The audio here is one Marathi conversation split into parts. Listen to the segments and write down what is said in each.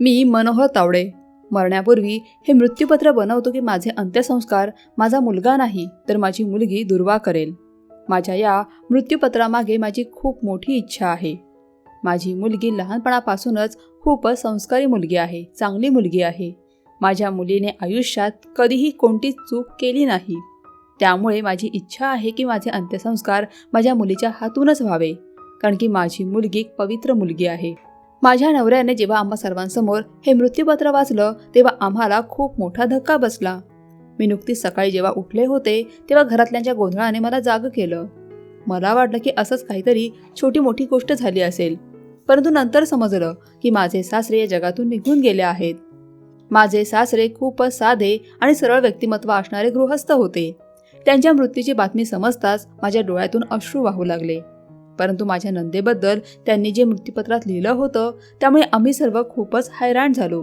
मी मनोहर तावडे. मरण्यापूर्वी हे मृत्यूपत्र बनवतो की माझे अंत्यसंस्कार माझा मुलगा नाही तर माझी मुलगी दुर्वा करेल. माझ्या या मृत्यूपत्रामागे माझी खूप मोठी इच्छा आहे. माझी मुलगी लहानपणापासूनच खूपच संस्कारी मुलगी आहे चांगली मुलगी आहे. माझ्या मुलीने आयुष्यात कधीही कोणतीच चूक केली नाही. त्यामुळे माझी इच्छा आहे की माझे अंत्यसंस्कार माझ्या मुलीच्या हातूनच व्हावे कारण की माझी मुलगी एक पवित्र मुलगी आहे. माझ्या नवऱ्याने जेव्हा आम्हा सर्वांसमोर हे मृत्यूपत्र वाचलं तेव्हा आम्हाला खूप मोठा धक्का बसला. मी नुकतीच सकाळी जेव्हा उठले होते तेव्हा घरातल्यांच्या गोंधळाने मला जाग केलं. मला वाटलं की असंच काहीतरी छोटी मोठी गोष्ट झाली असेल. परंतु नंतर समजलं की माझे सासरे या जगातून निघून गेले आहेत. माझे सासरे खूपच साधे आणि सरळ व्यक्तिमत्व असणारे गृहस्थ होते. त्यांच्या मृत्यूची बातमी समजताच माझ्या डोळ्यातून अश्रू वाहू लागले. परंतु माझ्या नंदेबद्दल त्यांनी जे मृत्यूपत्रात लिहिलं होतं त्यामुळे आम्ही सर्व खूपच हैराण झालो.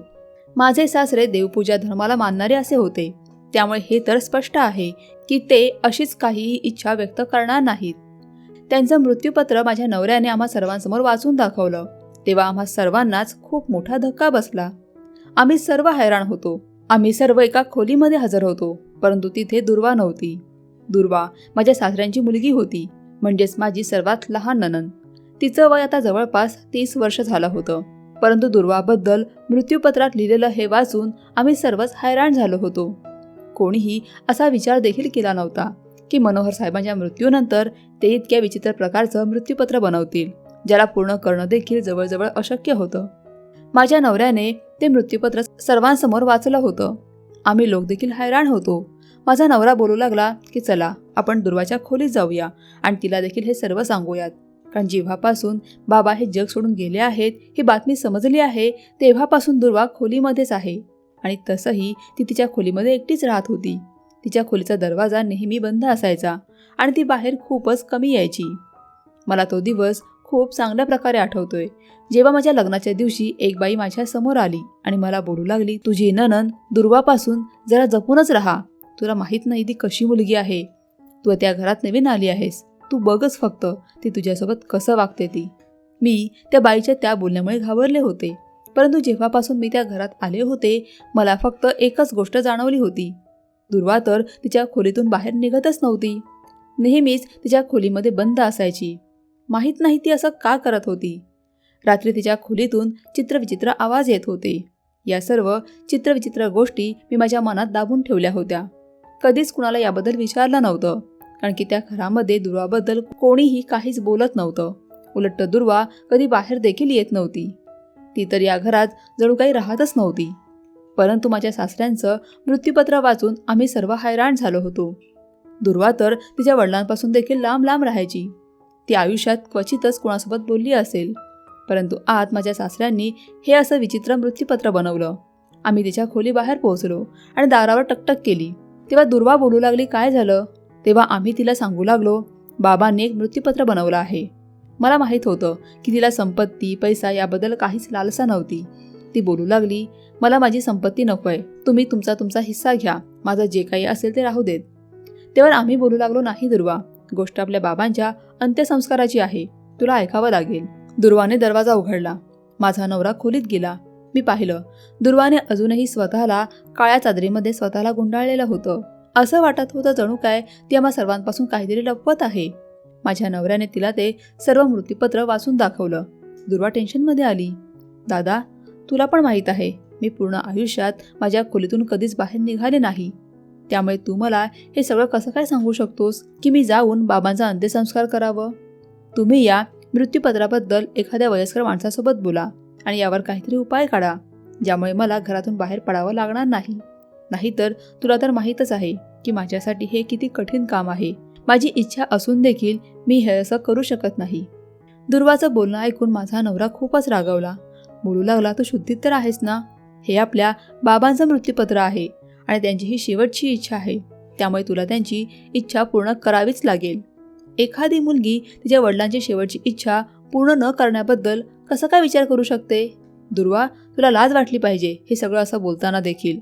माझे सासरे देवपूजा धर्माला मानणारे असे होते. त्यामुळे हे तर स्पष्ट आहे की ते अशीच काहीही इच्छा व्यक्त करणार नाहीत. त्यांचं मृत्यूपत्र माझ्या नवऱ्याने आम्हा सर्वांसमोर वाचून दाखवलं. तेव्हा आम्हा सर्वांनाच खूप मोठा धक्का बसला. आम्ही सर्व हैराण होतो. आम्ही सर्व एका खोलीमध्ये हजर होतो परंतु तिथे दुर्वा नव्हती. दुर्वा माझ्या सासऱ्यांची मुलगी होती. म्हणजेच माझी सर्वात लहान ननन तिचं वय आता जवळपास तीस वर्ष झालं होतं. परंतु दुर्वाबद्दल मृत्यूपत्रात लिहिलेलं हे वाचून आम्ही सर्वच हैराण झालो होतो. कोणीही असा विचार देखील केला नव्हता की मनोहर साहेबांच्या मृत्यूनंतर ते इतक्या विचित्र प्रकारचं मृत्यूपत्र बनवतील ज्याला पूर्ण करणं देखील जवळजवळ अशक्य होतं. माझ्या नवऱ्याने ते मृत्यूपत्र सर्वांसमोर वाचलं होतं. आम्ही लोक देखील हैराण होतो. माझा नवरा बोलू लागला की चला आपण दुर्वाच्या खोलीत जाऊया आणि तिला देखील हे सर्व सांगूयात. कारण जेव्हापासून बाबा हे जग सोडून गेले आहेत ही बातमी समजली आहे तेव्हापासून दुर्वा खोलीमध्येच आहे. आणि तसंही ती तिच्या खोलीमध्ये एकटीच राहत होती. तिच्या खोलीचा दरवाजा नेहमी बंद असायचा आणि ती बाहेर खूपच कमी यायची. मला तो दिवस खूप चांगल्या प्रकारे आठवतोय. जेव्हा माझ्या लग्नाच्या दिवशी एक बाई माझ्यासमोर आली आणि मला बोलू लागली तुझी ननन दुर्वापासून जरा जपूनच राहा. तुला माहीत नाही ती कशी मुलगी आहे. तू त्या घरात नवीन आली आहेस. तू बघच फक्त ती तुझ्यासोबत कसं वागते ती. मी त्या बाईच्या त्या बोलण्यामुळे घाबरले होते. परंतु जेव्हापासून मी त्या घरात आले होते मला फक्त एकच गोष्ट जाणवली होती. दुर्वा तर तिच्या खोलीतून बाहेर निघतच नव्हती. नेहमीच तिच्या खोलीमध्ये बंद असायची. माहीत नाही ती असं का करत होती. रात्री तिच्या खोलीतून चित्रविचित्र आवाज येत होते. या सर्व चित्रविचित्र गोष्टी मी माझ्या मनात दाबून ठेवल्या होत्या. कधीच कुणाला याबद्दल विचारलं नव्हतं. कारण की त्या घरामध्ये दुर्वाबद्दल कोणीही काहीच बोलत नव्हतं. उलट दुर्वा कधी बाहेर देखील येत नव्हती. ती तर या घरात जणू काही राहतच नव्हती. परंतु माझ्या सासऱ्यांचं मृत्यूपत्र वाचून आम्ही सर्व हैराण झालो होतो. दुर्वा तर तिच्या वडिलांपासून देखील लांब लांब राहायची. ती आयुष्यात क्वचितच कोणासोबत बोलली असेल. परंतु आज माझ्या सासऱ्यांनी हे असं विचित्र मृत्यूपत्र बनवलं. आम्ही तिच्या खोली बाहेर पोहोचलो आणि दारावर टकटक केली. तेव्हा दुर्वा बोलू लागली काय झालं? तेव्हा आम्ही तिला सांगू लागलो बाबांनी एक मृत्यूपत्र बनवलं आहे. मला माहीत होतं की तिला संपत्ती पैसा याबद्दल काहीच लालसा नव्हती. ती बोलू लागली मला माझी संपत्ती नको आहे तुम्ही तुमचा तुमचा हिस्सा घ्या. माझं जे काही असेल ते राहू देत. तेव्हा आम्ही बोलू लागलो नाही दुर्वा. गोष्ट आपल्या बाबांच्या अंत्यसंस्काराची आहे. तुला ऐकावं लागेल. दुर्वाने दरवाजा उघडला. माझा नवरा खोलीत गेला. मी पाहिलं. दुर्वाने अजूनही स्वतःला काळ्या चादरीमध्ये स्वतःला गुंडाळलेलं होतं. असं वाटत होतं जणू काय ती आम्हा सर्वांपासून काहीतरी लपवत आहे. माझ्या नवऱ्याने तिला ते सर्व मृत्यूपत्र वाचून दाखवलं. दुर्वा टेन्शनमध्ये आली. दादा तुला पण माहीत आहे मी पूर्ण आयुष्यात माझ्या खोलीतून कधीच बाहेर निघाले नाही. त्यामुळे तू मला हे सगळं कसं काय सांगू शकतोस की मी जाऊन बाबांचा अंत्यसंस्कार करावं? तुम्ही या मृत्यूपत्राबद्दल एखाद्या वयस्कर माणसासोबत बोला. आणि यावर काहीतरी उपाय काढा ज्यामुळे मला घरातून बाहेर पडावं लागणार नाही. नाहीतर तुला तर माहीतच आहे की माझ्यासाठी हे किती कठीण काम आहे. माझी इच्छा असून देखील मी हे असं करू शकत नाही. दुर्वाचं बोलणं ऐकून माझा नवरा खूपच रागवला. बोलू लागला तू शुद्धीत तर आहेस ना? हे आपल्या बाबांचं मृत्यूपत्र आहे आणि त्यांची ही शेवटची इच्छा आहे. त्यामुळे तुला त्यांची इच्छा पूर्ण करावीच लागेल. एखादी मुलगी तिच्या वडिलांची शेवटची इच्छा पूर्ण न करण्याबद्दल कसं काय विचार करू शकते? दुर्वा तुला लाज वाटली पाहिजे हे सगळं असं बोलताना देखील.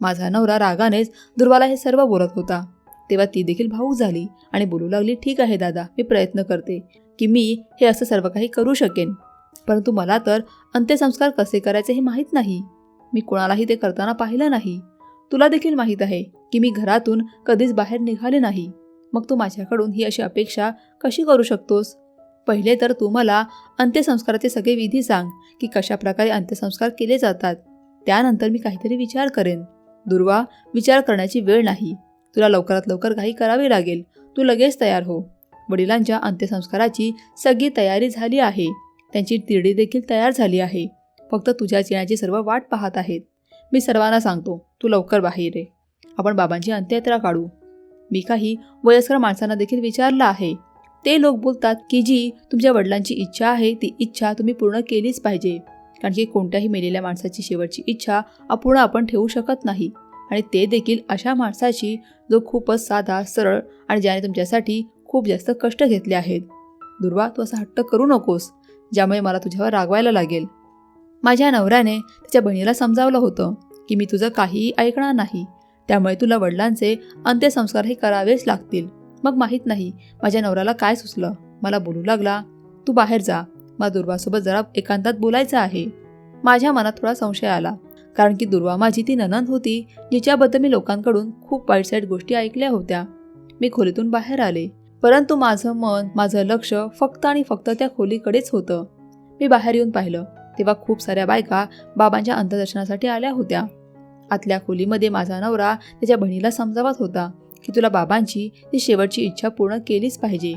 माझा नवरा रागानेच दुर्वाला हे सर्व बोलत होता. तेव्हा ती देखील भाऊक झाली आणि बोलू लागली ठीक आहे दादा मी प्रयत्न करते की मी हे असं सर्व काही करू शकेन. परंतु मला तर अंत्यसंस्कार कसे करायचे हे माहीत नाही. मी कोणालाही ते करताना पाहिलं नाही. तुला देखील माहीत आहे की मी घरातून कधीच बाहेर निघाले नाही. मग तू माझ्याकडून ही अशी अपेक्षा कशी करू शकतोस? पहिले तर तू मला अंत्यसंस्काराचे सगळे विधी सांग की कशा प्रकारे अंत्यसंस्कार केले जातात. त्यानंतर मी काहीतरी विचार करेन. दुर्वा विचार करण्याची वेळ नाही. तुला लवकरात लवकर काही करावे लागेल. तू लगेच तयार हो. वडिलांच्या अंत्यसंस्काराची सगळी तयारी झाली आहे. त्यांची तिरडी देखील तयार झाली आहे. फक्त तुझ्या येण्याची सर्व वाट पाहत आहेत. मी सर्वांना सांगतो तू लवकर बाहेर ये. आपण बाबांची अंत्ययात्रा काढू. मी काही वयस्कर माणसांना देखील विचारलं आहे. ते लोक बोलतात की जी तुमच्या वडिलांची इच्छा आहे ती इच्छा तुम्ही पूर्ण केलीच पाहिजे. कारण की कोणत्याही मेलेल्या माणसाची शेवटची इच्छा अपूर्ण आपण ठेवू शकत नाही. आणि ते देखील अशा माणसाची जो खूपच साधा सरळ आणि ज्याने तुमच्यासाठी खूप जास्त कष्ट घेतले आहेत. दुर्वा तू असा हट्ट करू नकोस. ज्यामुळे मला तुझ्यावर रागवायला लागेल. माझ्या नवऱ्याने त्याच्या बहिणीला समजावलं होतं की मी तुझं काहीही ऐकणार नाही. त्यामुळे तुला वडिलांचे अंत्यसंस्कारही करावेच लागतील. मग माहीत नाही माझ्या नवऱ्याला काय सुचलं. मला बोलू लागला तू बाहेर जा. मला दुर्वासोबत जरा एकांतात बोलायचं आहे. माझ्या मनात थोडा संशय आला कारण की दुर्वा माझी ती ननंद होती जिच्याबद्दल मी लोकांकडून खूप वाईट साईट गोष्टी ऐकल्या होत्या. मी खोलीतून बाहेर आले परंतु माझं मन माझं लक्ष फक्त आणि फक्त त्या खोलीकडेच होतं. मी बाहेर येऊन पाहिलं तेव्हा खूप साऱ्या बायका बाबांच्या अंतदर्शनासाठी आल्या होत्या. आतल्या खोलीमध्ये माझा नवरा त्याच्या बहिणीला समजावत होता. की तुला बाबांची ती शेवटची इच्छा पूर्ण केलीच पाहिजे.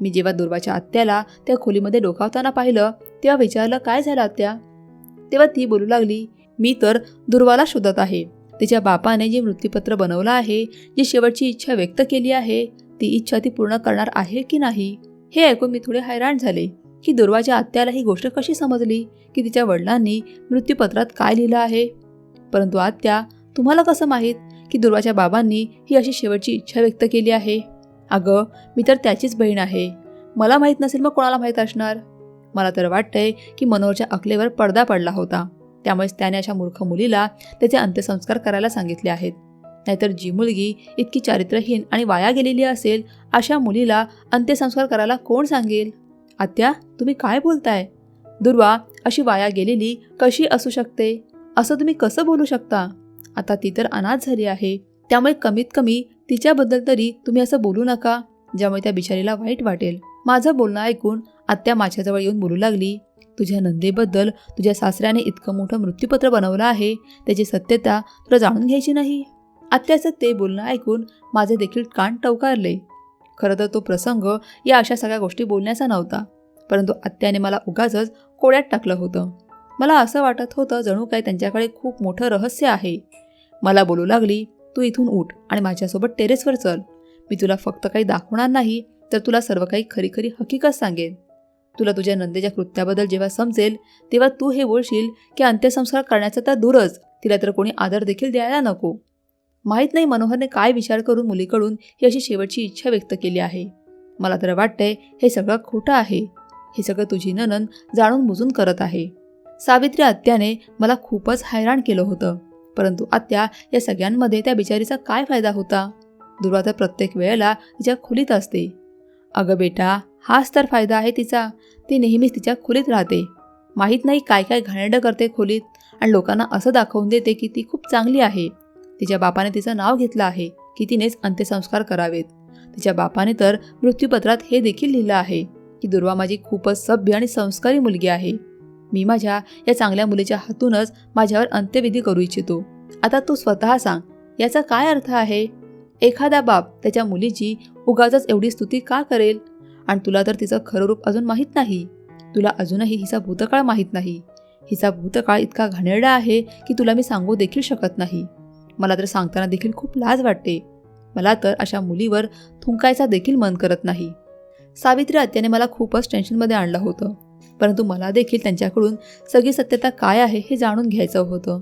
मी जेव्हा दुर्वाच्या आत्याला त्या खोलीमध्ये डोकावताना पाहिलं तेव्हा विचारलं काय झालं आत्या? तेव्हा ती बोलू लागली मी तर दुर्वाला शोधत आहे. तिच्या बापाने जे मृत्यूपत्र बनवलं आहे जी शेवटची इच्छा व्यक्त केली आहे ती इच्छा ती पूर्ण करणार आहे की नाही हे ऐकून मी थोडे हैराण झाले. की दुर्वाच्या आत्याला ही गोष्ट कशी समजली? की तिच्या वडिलांनी मृत्यूपत्रात काय लिहिलं आहे? परंतु आत्या तुम्हाला कसं माहीत? की दुर्वाच्या बाबांनी ही अशी शेवटची इच्छा व्यक्त केली आहे. अगं मी तर त्याचीच बहीण आहे. मला माहीत नसेल मग कोणाला माहीत असणार? मला तर वाटतंय की मनोहरच्या अकलेवर पडदा पडला होता. त्यामुळेच त्याने अशा मूर्ख मुलीला त्याचे अंत्यसंस्कार करायला सांगितले आहेत. नाहीतर जी मुलगी इतकी चारित्र्यहीन आणि वाया गेलेली असेल अशा मुलीला अंत्यसंस्कार करायला कोण सांगेल? आत्या तुम्ही काय बोलताय? दुर्वा अशी वाया गेलेली कशी असू शकते? असं तुम्ही कसं बोलू शकता? आता ती तर अनाथ झाली आहे. त्यामुळे कमीत कमी तिच्याबद्दल तरी तुम्ही असं बोलू नका. ज्यामुळे त्या बिचारीला वाईट वाटेल. माझं बोलणं ऐकून आत्या माझ्याजवळ येऊन बोलू लागली. तुझ्या नंदेबद्दल तुझ्या सासऱ्याने इतकं मोठं मृत्यूपत्र बनवलं आहे. त्याची सत्यता तुला जाणून घ्यायची नाही. आत्याचं ते बोलणं ऐकून माझे देखील कान टवकारले. खरं तर तो प्रसंग या अशा सगळ्या गोष्टी बोलण्याचा नव्हता. परंतु आत्याने मला उगाचच कोड्यात टाकलं होतं. मला असं वाटत होतं जणू काय त्यांच्याकडे खूप मोठं रहस्य आहे. मला बोलू लागली तू इथून उठ आणि माझ्यासोबत टेरेसवर चल. मी तुला फक्त काही दाखवणार नाही तर तुला सर्व काही खरी खरी हकीकत सांगेन. तुला तुझ्या नंदेच्या कृत्याबद्दल जेव्हा समजेल तेव्हा तू हे बोलशील की अंत्यसंस्कार करण्याचा तर दूरच तिला तर कोणी आदर देखील द्यायला नको. माहीत नाही मनोहरने काय विचार करून मुलीकडून ही अशी शेवटची इच्छा व्यक्त केली आहे. मला तर वाटतंय हे सगळं खोटं आहे. हे सगळं तुझी ननन जाणून बुजून करत आहे. सावित्री आत्याने मला खूपच हैराण केलं होतं. परंतु आत्या या सगळ्यांमध्ये त्या बिचारीचा काय फायदा होता? दुर्वा तर प्रत्येक वेळेला तिच्या खोलीत असते. अगं बेटा हाच तर फायदा आहे तिचा. ती नेहमीच तिच्या खोलीत राहते. माहीत नाही काय काय घाणेरडं करते खोलीत आणि लोकांना असं दाखवून देते की ती खूप चांगली आहे. तिच्या बापाने तिचं नाव घेतलं आहे की तिनेच अंत्यसंस्कार करावेत. तिच्या बापाने तर मृत्यूपत्रात हे देखील लिहिलं आहे की दुर्वा माझी खूपच सभ्य आणि संस्कारी मुलगी आहे. मी माझ्या या चांगल्या मुलीच्या हातूनच माझ्यावर अंत्यविधी करू इच्छितो. आता तू स्वतः सांग याचा काय अर्थ आहे? एखादा बाप त्याच्या मुलीची उगाचच एवढी स्तुती का करेल? आणि तुला तर तिचं खरं रूप अजून माहीत नाही. तुला अजूनही हिचा भूतकाळ माहीत नाही. हिचा भूतकाळ इतका घाणेरडा आहे की तुला मी सांगू देखील शकत नाही. मला तर सांगताना देखील खूप लाज वाटते. मला तर अशा मुलीवर थुंकायचा देखील मन करत नाही. सावित्री आत्याने मला खूपच टेन्शनमध्ये आणलं होतं. परंतु मला देखील त्यांच्याकडून सगळी सत्यता काय आहे हे जाणून घ्यायचं होतं.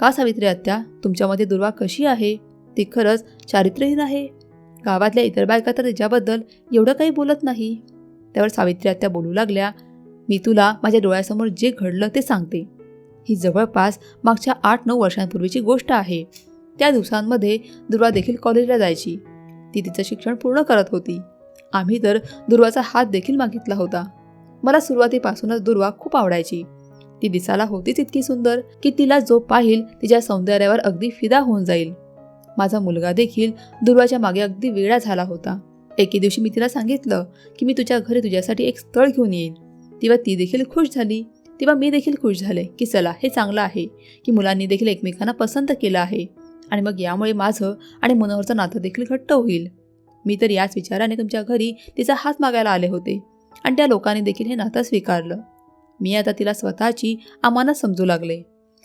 का सावित्री आत्या तुमच्यामध्ये दुर्वा कशी आहे? ती खरंच चारित्र्यहीन आहे. गावातल्या इतर बायका तर तिच्याबद्दल एवढं काही बोलत नाही. त्यावर सावित्री आत्या बोलू लागल्या मी तुला माझ्या डोळ्यासमोर जे घडलं ते सांगते. ही जवळपास मागच्या आठ नऊ वर्षांपूर्वीची गोष्ट आहे. त्या दिवसांमध्ये दुर्वा देखील कॉलेजला जायची. ती तिचं शिक्षण पूर्ण करत होती. आम्ही तर दुर्वाचा हात देखील मागितला होता. मला सुरुवातीपासूनच दुर्वा खूप आवडायची. ती दिसायला होतीच इतकी सुंदर की तिला जो पाहिल तिच्या सौंदर्यावर अगदी फिदा होऊन जाईल. माझा मुलगा देखील दुर्वाच्या मागे अगदी वेळा झाला होता. एके दिवशी मी तिला सांगितलं की मी तुझ्या घरी तुझ्यासाठी एक स्थळ घेऊन येईन. तेव्हा ती देखील खुश झाली. तेव्हा मी देखील खुश झाले की चला हे चांगलं आहे की मुलांनी देखील एकमेकांना पसंत केलं आहे. आणि मग यामुळे माझं आणि मनोहरचं नातं देखील घट्ट होईल. मी तर याच विचाराने तुमच्या घरी तिचा हात मागायला आले होते. आणि त्या लोकांनी देखील हे नातं स्वीकारलं. मी आता तिला स्वतःची अमानत समजू लागले.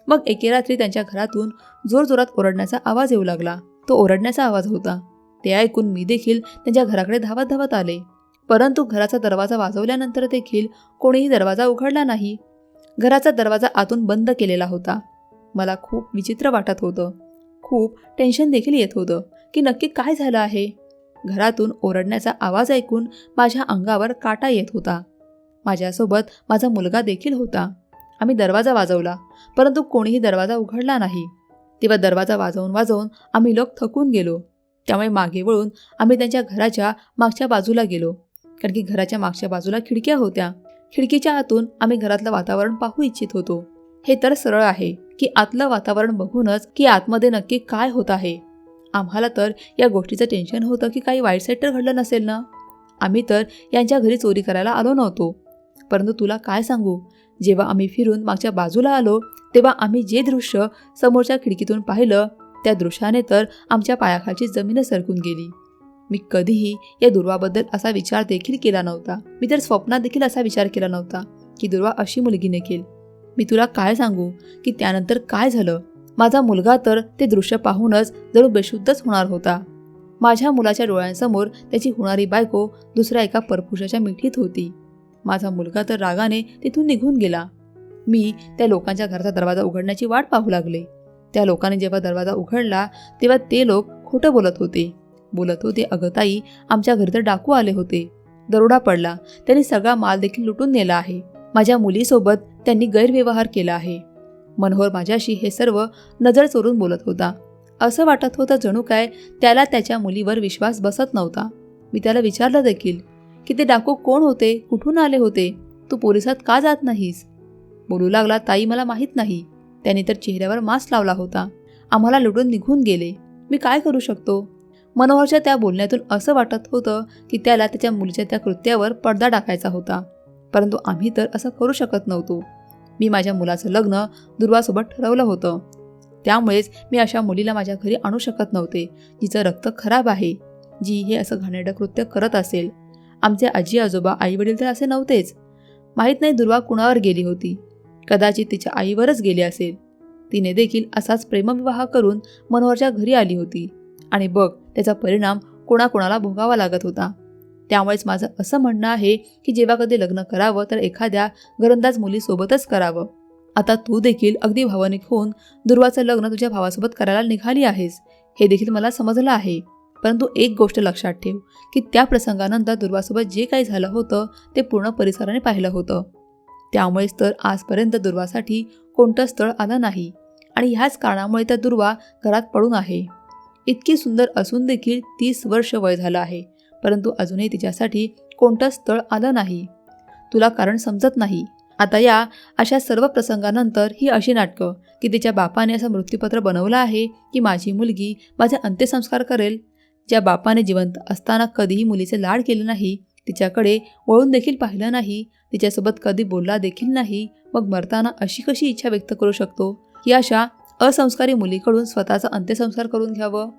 मग एके रात्री त्यांच्या घरातून जोरजोरात ओरडण्याचा आवाज येऊ लागला. तो ओरडण्याचा आवाज होता. ते ऐकून मी देखील त्यांच्या घराकडे धावत धावत आले. परंतु घराचा दरवाजा वाजवल्यानंतर देखील कोणीही दरवाजा उघडला नाही. घराचा दरवाजा आतून बंद केलेला होता. मला खूप विचित्र वाटत होतं. खूप टेन्शन देखील येत होतं की नक्की काय झालं आहे? घरातून ओरडण्याचा आवाज ऐकून माझ्या अंगावर काटा येत होता. माझ्यासोबत माझा मुलगा देखील होता. आम्ही दरवाजा वाजवला परंतु कोणीही दरवाजा उघडला नाही. तेव्हा दरवाजा वाजवून वाजवून आम्ही लोक थकून गेलो. त्यामुळे मागे वळून आम्ही त्यांच्या घराच्या मागच्या बाजूला गेलो कारण की घराच्या मागच्या बाजूला खिडक्या होत्या. खिडकीच्या आतून आम्ही घरातलं वातावरण पाहू इच्छित होतो. हे तर सरळ आहे की आतलं वातावरण बघूनच की आतमध्ये नक्की काय होत आहे. आम्हाला तर या गोष्टीचं टेन्शन होतं की काही वाईट साईड तर घडलं नसेल ना? आम्ही तर यांच्या घरी चोरी करायला आलो नव्हतो. परंतु तुला काय सांगू? जेव्हा आम्ही फिरून मागच्या बाजूला आलो तेव्हा आम्ही जे दृश्य समोरच्या खिडकीतून पाहिलं त्या दृश्याने तर आमच्या पायाखालची जमीन सरकून गेली. मी कधीही या दुर्वाबद्दल असा विचार देखील केला नव्हता. मी तर स्वप्नात देखील असा विचार केला नव्हता की दुर्वा अशी मुलगी निघेल मी तुला काय सांगू? की त्यानंतर काय झालं? माझा मुलगा तर ते दृश्य पाहूनच जणू बेशुद्धच होणार होता. माझ्या मुलाच्या डोळ्यांसमोर त्याची होणारी बायको दुसऱ्या एका परपुरुषाच्या मिठीत होती. माझा मुलगा तर रागाने तिथून निघून गेला. मी त्या लोकांच्या घराचा दरवाजा उघडण्याची वाट पाहू लागले. त्या लोकांनी जेव्हा दरवाजा उघडला तेव्हा ते लोक खोटं बोलत होते. बोलत होते अगताई आमच्या घरी तर डाकू आले होते. दरोडा पडला. त्यांनी सगळा माल देखील लुटून नेला आहे. माझ्या मुलीसोबत त्यांनी गैरव्यवहार केला आहे. मनोहर माझ्याशी हे सर्व नजर चोरून बोलत होता. असं वाटत होतं जणू काय त्याला त्याच्या मुलीवर विश्वास बसत नव्हता. मी त्याला विचारलं देखील की ते डाकू कोण होते? कुठून आले होते? तू पोलिसात का जात नाहीस? बोलू लागला ताई मला माहीत नाही. त्याने तर चेहऱ्यावर मास्क लावला होता. आम्हाला लुटून निघून गेले. मी काय करू शकतो? मनोहरच्या त्या बोलण्यातून असं वाटत होतं की त्याला त्याच्या मुलीच्या त्या कृत्यावर पडदा टाकायचा होता. परंतु आम्ही तर असं करू शकत नव्हतो. मी माझ्या मुलाचं लग्न दुर्वासोबत ठरवलं होतं. त्यामुळेच मी अशा मुलीला माझ्या घरी आणू शकत नव्हते. जिचं रक्त खराब आहे. जी हे असं घाणेरडं कृत्य करत असेल. आमचे आजी आजोबा आई वडील तर असे नव्हतेच. माहीत नाही दुर्वा कुणावर गेली होती. कदाचित तिच्या आईवरच गेली असेल. तिने देखील असाच प्रेमविवाह करून मनोहरच्या घरी आली होती. आणि बघ त्याचा परिणाम कोणाकोणाला भोगावा लागत होता. त्यामुळेच माझं असं म्हणणं आहे की जेव्हा कधी लग्न करावं तर एखाद्या घरंदाज मुलीसोबतच करावं. आता तू देखील अगदी भावनिक होऊन दुर्वाचं लग्न तुझ्या भावासोबत करायला निघाली आहेस हे देखील मला समजलं आहे. परंतु एक गोष्ट लक्षात ठेव की त्या प्रसंगानंतर दुर्वासोबत जे काही झालं होतं ते पूर्ण परिसराने पाहिलं होतं. त्यामुळेच तर आजपर्यंत दुर्वासाठी कोणतं स्थळ आलं नाही आणि ह्याच कारणामुळे त्या दुर्वा घरात पडून आहे. इतकी सुंदर असून देखील तीस वर्ष वय झालं आहे. परंतु अजूनही तिच्यासाठी कोणतं स्थळ आलं नाही. तुला कारण समजत नाही. आता या अशा सर्व प्रसंगानंतर ही अशी नाटकं की तिच्या बापाने असं मृत्यूपत्र बनवलं आहे की माझी मुलगी माझे अंत्यसंस्कार करेल. ज्या बापाने जिवंत असताना कधीही मुलीचे लाड केले नाही तिच्याकडे वळून देखील पाहिलं नाही तिच्यासोबत कधी बोलला देखील नाही मग मरताना अशी कशी इच्छा व्यक्त करू शकतो? की अशा असंस्कारी मुलीकडून स्वतःचा अंत्यसंस्कार करून घ्यावं?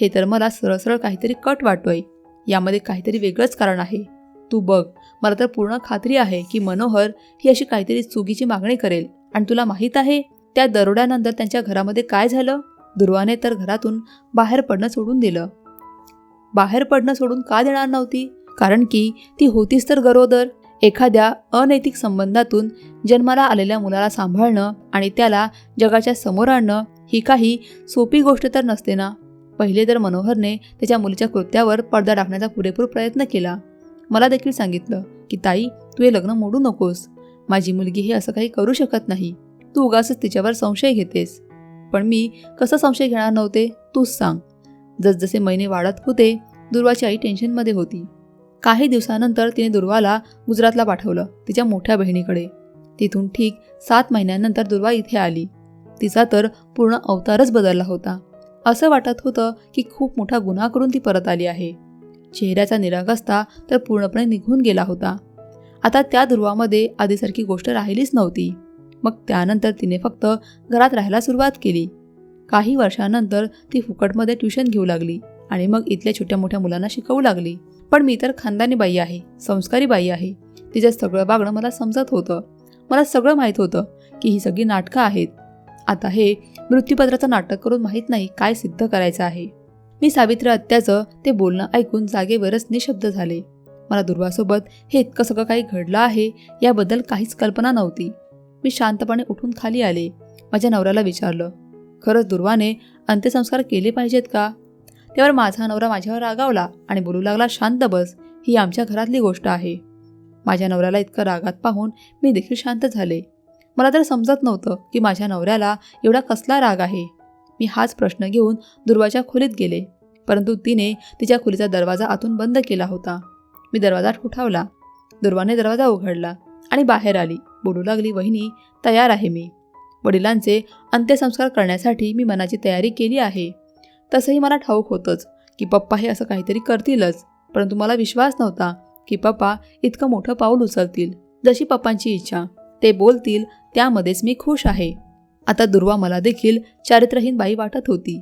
हे तर मला सरळ सरळ काहीतरी कट वाटतोय. यामध्ये काहीतरी वेगळंच कारण आहे. तू बघ मला तर पूर्ण खात्री आहे की मनोहर ही अशी काहीतरी चुकीची मागणी करेल. आणि तुला माहीत आहे त्या दरोड्यानंतर त्यांच्या घरामध्ये काय झालं? दुर्वाने तर घरातून बाहेर पडणं सोडून दिलं. बाहेर पडणं सोडून का देणार नव्हती? कारण की ती होतीच तर गरोदर. एखाद्या अनैतिक संबंधातून जन्माला आलेल्या मुलाला सांभाळणं आणि त्याला जगाच्या समोर आणणं ही काही सोपी गोष्ट तर नसते ना? पहिले तर मनोहरने त्याच्या मुलीच्या कृत्यावर पडदा टाकण्याचा पुरेपूर प्रयत्न केला. मला देखील सांगितलं की ताई तू हे लग्न मोडू नकोस. माझी मुलगी हे असं काही करू शकत नाही. तू उगाच तिच्यावर संशय घेतेस. पण मी कसं संशय घेणार नव्हते तूच सांग. जसजसे महिने वाढत होते दुर्वाची आई टेन्शनमध्ये होती. काही दिवसानंतर तिने दुर्वाला गुजरातला पाठवलं तिच्या मोठ्या बहिणीकडे. तिथून ठीक सात महिन्यानंतर दुर्वा इथे आली. तिचा तर पूर्ण अवतारच बदलला होता. असं वाटत होतं की खूप मोठा गुन्हा करून ती परत आली आहे. चेहऱ्याचा निरागसता तर पूर्णपणे निघून गेला होता. आता त्या ध्रुवामध्ये आधीसारखी गोष्ट राहिलीच नव्हती. मग त्यानंतर तिने फक्त घरात राहायला सुरुवात केली. काही वर्षानंतर ती फुकटमध्ये ट्युशन घेऊ लागली आणि मग इथल्या छोट्या मोठ्या मुलांना शिकवू लागली. पण मी तर खानदानी बाई आहे संस्कारी बाई आहे. तिचं सगळं वागणं मला समजत होतं. मला सगळं माहीत होतं की ही सगळी नाटकं आहेत. आता हे मृत्यूपत्राचं नाटक करून माहीत नाही काय सिद्ध करायचं आहे. मी सावित्री हत्याचं ते बोलणं ऐकून जागेवरच निशब्द झाले. मला दुर्वासोबत हे इतकं सगळं काही घडलं आहे याबद्दल काहीच कल्पना नव्हती. मी शांतपणे उठून खाली आले. माझ्या नवऱ्याला विचारलं खरंच दुर्वाने अंत्यसंस्कार केले पाहिजेत का? त्यावर माझा नवरा माझ्यावर रागावला आणि बोलू लागला शांत बस ही आमच्या घरातली गोष्ट आहे. माझ्या नवऱ्याला इतकं रागात पाहून मी देखील शांत झाले. मला तर समजत नव्हतं की माझ्या नवऱ्याला एवढा कसला राग आहे. मी हाच प्रश्न घेऊन दुर्वाच्या खोलीत गेले परंतु तिने तिच्या खोलीचा दरवाजा आतून बंद केला होता. मी दरवाजा ठुठावला. दुर्वाने दरवाजा उघडला आणि बाहेर आली. बोलू लागली वहिनी तयार आहे मी. वडिलांचे अंत्यसंस्कार करण्यासाठी मी मनाची तयारी केली आहे. तसंही मला ठाऊक होतंच की पप्पा हे असं काहीतरी करतीलच परंतु मला विश्वास नव्हता की पप्पा इतकं मोठं पाऊल उचलतील. जशी पप्पांची इच्छा. ते बोलतील त्यामध्येच मी खुश आहे. आता दुर्वा मला देखील चारित्रहीन बाई वाटत होती.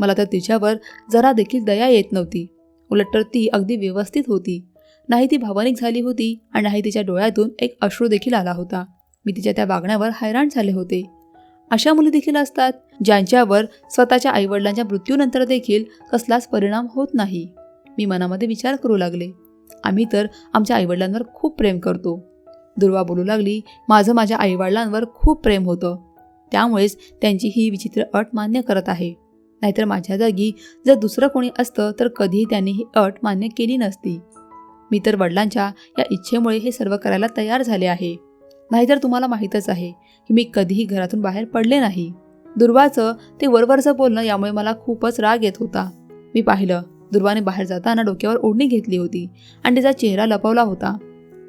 मला तर तिच्यावर जरा देखील दया येत नव्हती. उलट तर ती अगदी व्यवस्थित होती. नाही ती भावनिक झाली होती आणि नाही तिच्या डोळ्यातून एक अश्रू देखील आला होता. मी तिच्या त्या वागण्यावर हैराण झाले होते. अशा मुली देखील असतात ज्यांच्यावर स्वतःच्या आईवडिलांच्या मृत्यूनंतर देखील कसलाच परिणाम होत नाही. मी मनामध्ये विचार करू लागले. आम्ही तर आमच्या आईवडिलांवर खूप प्रेम करतो. दुर्वा बोलू लागली माझं माझ्या आईवडिलांवर खूप प्रेम होतं. त्यामुळेच त्यांची ही विचित्र अट मान्य करत आहे. नाहीतर माझ्या जागी जर दुसरं कोणी असतं तर कधीही त्यांनी ही अट मान्य केली नसती. मी तर वडिलांच्या या इच्छेमुळे हे सर्व करायला तयार झाले आहे. नाहीतर तुम्हाला माहीतच आहे की मी कधीही घरातून बाहेर पडले नाही. दुर्वाचं ते वरवरचं बोलणं यामुळे मला खूपच राग येत होता. मी पाहिलं दुर्वाने बाहेर जाताना डोक्यावर ओढणी घेतली होती आणि तिचा चेहरा लपवला होता.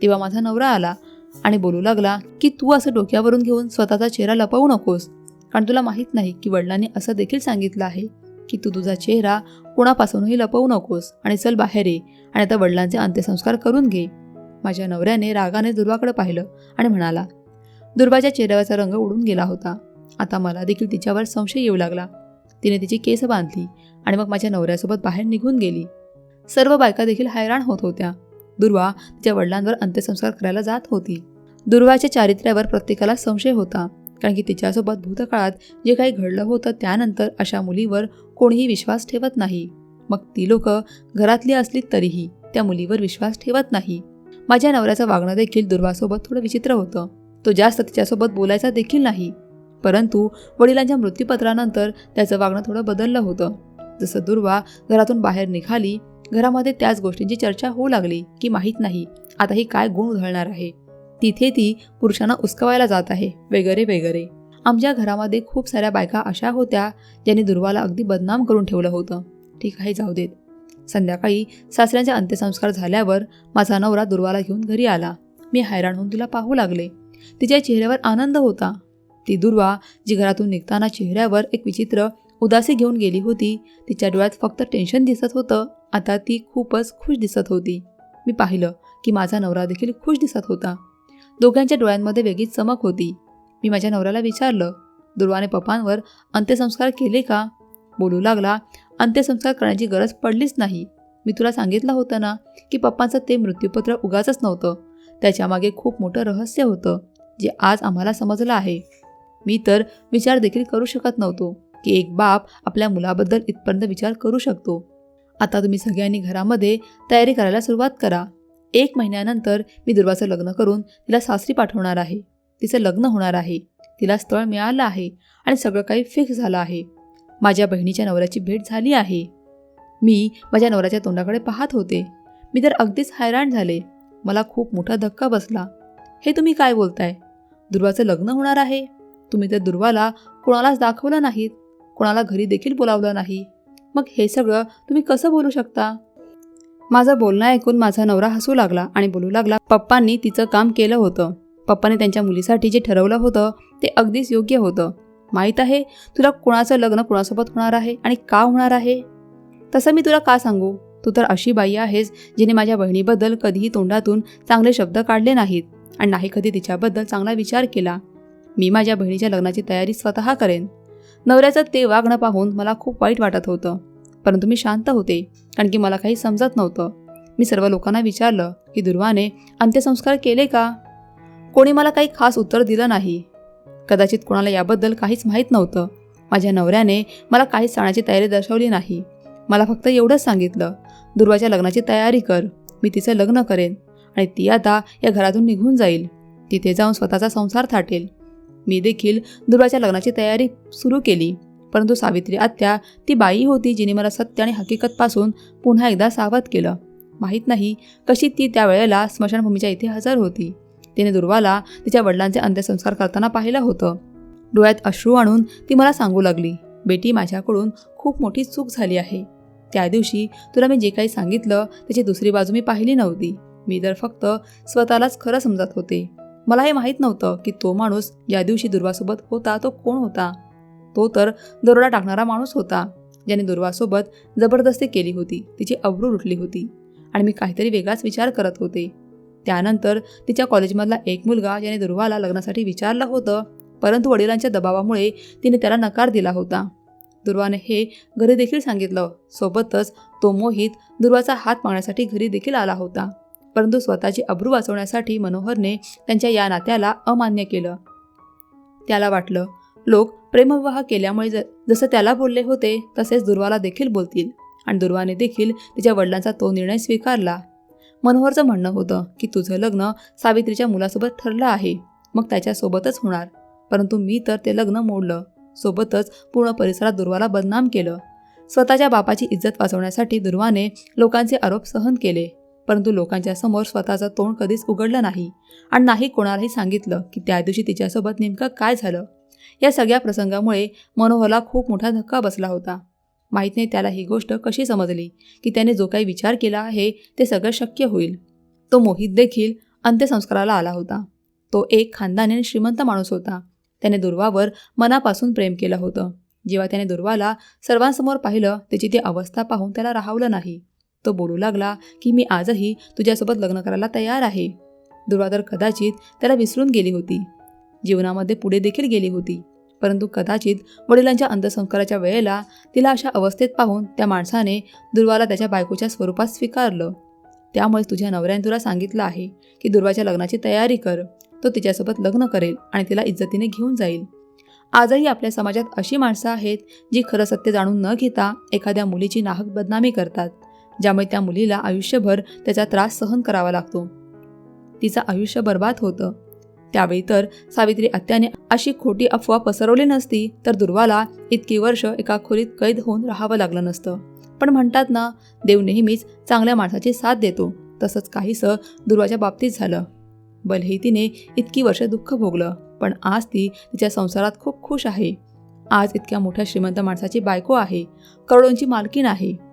तेव्हा माझा नवरा आला आणि बोलू लागला की तू असं डोक्यावरून घेऊन स्वतःचा चेहरा लपवू नकोस. कारण तुला माहीत नाही की वडिलांनी असं देखील सांगितलं आहे की तू तुझा चेहरा कोणापासूनही लपवू नकोस आणि चल बाहेर ये आणि आता वडिलांचे अंत्यसंस्कार करून घे. माझ्या नवऱ्याने रागाने दुर्वाकडे पाहिलं आणि म्हणाला दुर्वाच्या चेहऱ्यावरचा रंग उडून गेला होता. आता मला देखील तिच्यावर संशय येऊ लागला. तिने तिची केस बांधली आणि मग माझ्या नवऱ्यासोबत बाहेर निघून गेली. सर्व बायका देखील हैराण होत होत्या. दुर्वा तिच्या वडिलांवर अंत्यसंस्कार करायला जात होती. दुर्वाच्या चारित्र्यावर प्रत्येकाला संशय होता कारण की तिच्यासोबत भूतकाळात जे काही घडलं होतं त्यानंतर अशा मुलीवर कोणीही विश्वास ठेवत नाही. मग ती लोक घरातली असली तरीही त्या मुलीवर विश्वास ठेवत नाही. माझ्या नवऱ्याचं वागणं देखील दुर्वासोबत थोडं विचित्र होतं. तो जास्त तिच्यासोबत बोलायचा देखील नाही. परंतु वडिलांच्या मृत्यूपत्रानंतर त्याचं वागणं थोडं बदललं होतं. जसं दुर्वा घरातून बाहेर निघाली घरामध्ये त्याच गोष्टींची चर्चा होऊ लागली की माहीत नाही आता ही काय गुण उधळणार आहे. तिथे ती पुरुषांना उसकवायला जात आहे वगैरे वगैरे. आमच्या घरामध्ये खूप साऱ्या बायका अशा होत्या ज्यांनी दुर्वाला अगदी बदनाम करून ठेवलं होतं. ठीक आहे जाऊ देत. संध्याकाळी सासऱ्यांचे अंत्यसंस्कार झाल्यावर माझा नवरा दुर्वाला घेऊन घरी आला. मी हैराण होऊन तिला पाहू लागले. तिच्या चेहऱ्यावर आनंद होता. ती दुर्वा जी घरातून निघताना चेहऱ्यावर एक विचित्र उदासी घेऊन गेली होती तिच्या डोळ्यात फक्त टेन्शन दिसत होतं. आता ती खूपच खुश दिसत होती. मी पाहिलं की माझा नवरा देखील खुश दिसत होता. दोघांच्या डोळ्यांमध्ये वेगळीच चमक होती. मी माझ्या नवऱ्याला विचारलं दुर्वाने पप्पांवर अंत्यसंस्कार केले का? बोलू लागला अंत्यसंस्कार करण्याची गरज पडलीच नाही. मी तुला सांगितलं होतं ना की पप्पांचं ते मृत्यूपत्र उगाचच नव्हतं. त्याच्यामागे खूप मोठं रहस्य होतं जे आज आम्हाला समजलं आहे. मी तर विचार देखील करू शकत नव्हतो की एक बाप आपल्या मुलाबद्दल इथपर्यंत विचार करू शकतो. आता तुम्ही सगळ्यांनी घरामध्ये तयारी करायला सुरुवात करा. एक महिन्यानंतर मी दुर्वाचं लग्न करून तिला सासरी पाठवणार आहे. तिचं लग्न होणार आहे. तिला स्थळ मिळालं आहे आणि सगळं काही फिक्स झालं आहे. माझ्या बहिणीच्या नवऱ्याची भेट झाली आहे. मी माझ्या नवऱ्याच्या तोंडाकडे पाहत होते. मी तर अगदीच हैराण झाले. मला खूप मोठा धक्का बसला. हे तुम्ही काय बोलताय? दुर्वाचं लग्न होणार आहे? तुम्ही तर दुर्वाला कोणालाच दाखवलं नाहीत. कोणाला घरी देखील बोलावलं नाही. मग हे सगळं तुम्ही कसं बोलू शकता? माझं बोलणं ऐकून माझा नवरा हसू लागला आणि बोलू लागला पप्पांनी तिचं काम केलं होतं. पप्पाने त्यांच्या मुलीसाठी जे ठरवलं होतं ते अगदीच योग्य होतं. माहीत आहे तुला कोणाचं लग्न कोणासोबत होणार आहे आणि का होणार आहे? तसं मी तुला का सांगू? तू तर अशी बाई आहेस जिने माझ्या बहिणीबद्दल कधीही तोंडातून चांगले शब्द काढले नाहीत आणि नाही कधी तिच्याबद्दल चांगला विचार केला. मी माझ्या बहिणीच्या लग्नाची तयारी स्वतः करेन. नवऱ्याचं ते वागणं पाहून मला खूप वाईट वाटत होतं. परंतु मी शांत होते कारण की मला काही समजत नव्हतं. मी सर्व लोकांना विचारलं की दुर्वाने अंत्यसंस्कार केले का? कोणी मला काही खास उत्तर दिलं नाही. कदाचित कोणाला याबद्दल काहीच माहीत नव्हतं. माझ्या नवऱ्याने मला काहीच सांगण्याची तयारी दर्शवली नाही. मला फक्त एवढंच सांगितलं दुर्वाच्या लग्नाची तयारी कर मी तिचं लग्न करेन आणि ती आता या घरातून निघून जाईल. तिथे जाऊन स्वतःचा संसार थाटेल. मी देखील दुर्वाच्या लग्नाची तयारी सुरू केली. परंतु सावित्री आत्या ती बाई होती जिने मला सत्य आणि हकीकतपासून पुन्हा एकदा सावध केलं. माहीत नाही कशी ती त्यावेळेला स्मशानभूमीच्या इथे हजर होती. तिने दुर्वाला तिच्या वडिलांचे अंत्यसंस्कार करताना पाहिलं होतं. डोळ्यात अश्रू आणून ती मला सांगू लागली बेटी माझ्याकडून खूप मोठी चूक झाली आहे. त्या दिवशी तुला मी जे काही सांगितलं त्याची दुसरी बाजू मी पाहिली नव्हती. मी तर फक्त स्वतःलाच खरं समजत होते. मला हे माहीत नव्हतं की तो माणूस ज्या दिवशी दुर्वासोबत होता. तो कोण होता? तो तर दरोडा टाकणारा माणूस होता ज्याने दुर्वासोबत जबरदस्ती केली होती. तिची अब्रू लुटली होती आणि मी काहीतरी वेगळाच विचार करत होते. त्यानंतर तिच्या कॉलेजमधला एक मुलगा ज्याने दुर्वाला लग्नासाठी विचारलं होतं परंतु वडिलांच्या दबावामुळे तिने त्याला नकार दिला होता. दुर्वाने हे घरी देखील सांगितलं. सोबतच तो मोहित दुर्वाचा हात मागण्यासाठी घरी देखील आला होता. परंतु स्वतःची अब्रू वाचवण्यासाठी मनोहरने त्यांच्या या नात्याला अमान्य केलं. त्याला वाटलं लोक प्रेमविवाह केल्यामुळे ज जसं त्याला बोलले होते तसेच दुर्वाला देखील बोलतील. आणि दुर्वाने देखील तिच्या वडिलांचा तो निर्णय स्वीकारला. मनोहरचं म्हणणं होतं की तुझं लग्न सावित्रीच्या मुलासोबत ठरलं आहे. मग त्याच्यासोबतच होणार. परंतु मी तर ते लग्न मोडलं. सोबतच पूर्ण परिसरात दुर्वाला बदनाम केलं. स्वतःच्या बापाची इज्जत वाचवण्यासाठी दुर्वाने लोकांचे आरोप सहन केले. परंतु लोकांच्या समोर स्वतःचं तोंड कधीच उघडलं नाही. आणि नाही कोणालाही सांगितलं की त्या दिवशी तिच्यासोबत नेमकं काय झालं. या सगळ्या प्रसंगामुळे मनोहरला खूप मोठा धक्का बसला होता. माहीत नाही त्याला ही गोष्ट कशी समजली की त्याने जो काही विचार केला आहे ते सगळं शक्य होईल. तो मोहित देखील अंत्यसंस्काराला आला होता. तो एक खानदानी आणि श्रीमंत माणूस होता. त्याने दुर्वावर मनापासून प्रेम केलं होतं. जेव्हा त्याने दुर्वाला सर्वांसमोर पाहिलं त्याची ती अवस्था पाहून त्याला राहावलं नाही. तो बोलू लागला की मी आजही तुझ्यासोबत लग्न करायला तयार आहे. दुर्वाधर कदाचित त्याला विसरून गेली होती. जीवनामध्ये पुढे देखील गेली होती. परंतु कदाचित वडिलांच्या अंत्यसंस्काराच्या वेळेला तिला अशा अवस्थेत पाहून त्या माणसाने दुर्वाला त्याच्या बायकोच्या स्वरूपात स्वीकारलं. त्यामुळे तुझ्या नवऱ्याने तुला सांगितलं आहे की दुर्वाच्या लग्नाची तयारी कर. तो तिच्यासोबत लग्न करेल आणि तिला इज्जतीने घेऊन जाईल. आजही आपल्या समाजात अशी माणसं आहेत जी खरं सत्य जाणून न घेता एखाद्या मुलीची नाहक बदनामी करतात. ज्यामुळे त्या मुलीला आयुष्यभर त्याचा त्रास सहन करावा लागतो. तिचं आयुष्य बर्बाद होतं. त्यावेळी तर सावित्री आत्याने अशी खोटी अफवा पसरवली नसती तर दुर्वाला इतकी वर्ष एका खोलीत कैद होऊन राहावं लागलं नसतं. पण म्हणतात ना देव नेहमीच चांगल्या माणसाची साथ देतो. तसंच काहीसं दुर्वाच्या बाबतीत झालं. भलेही तिने इतकी वर्ष दुःख भोगलं पण आज ती तिच्या संसारात खूप खुश आहे. आज इतक्या मोठ्या श्रीमंत माणसाची बायको आहे. करोडोंची मालकीण आहे.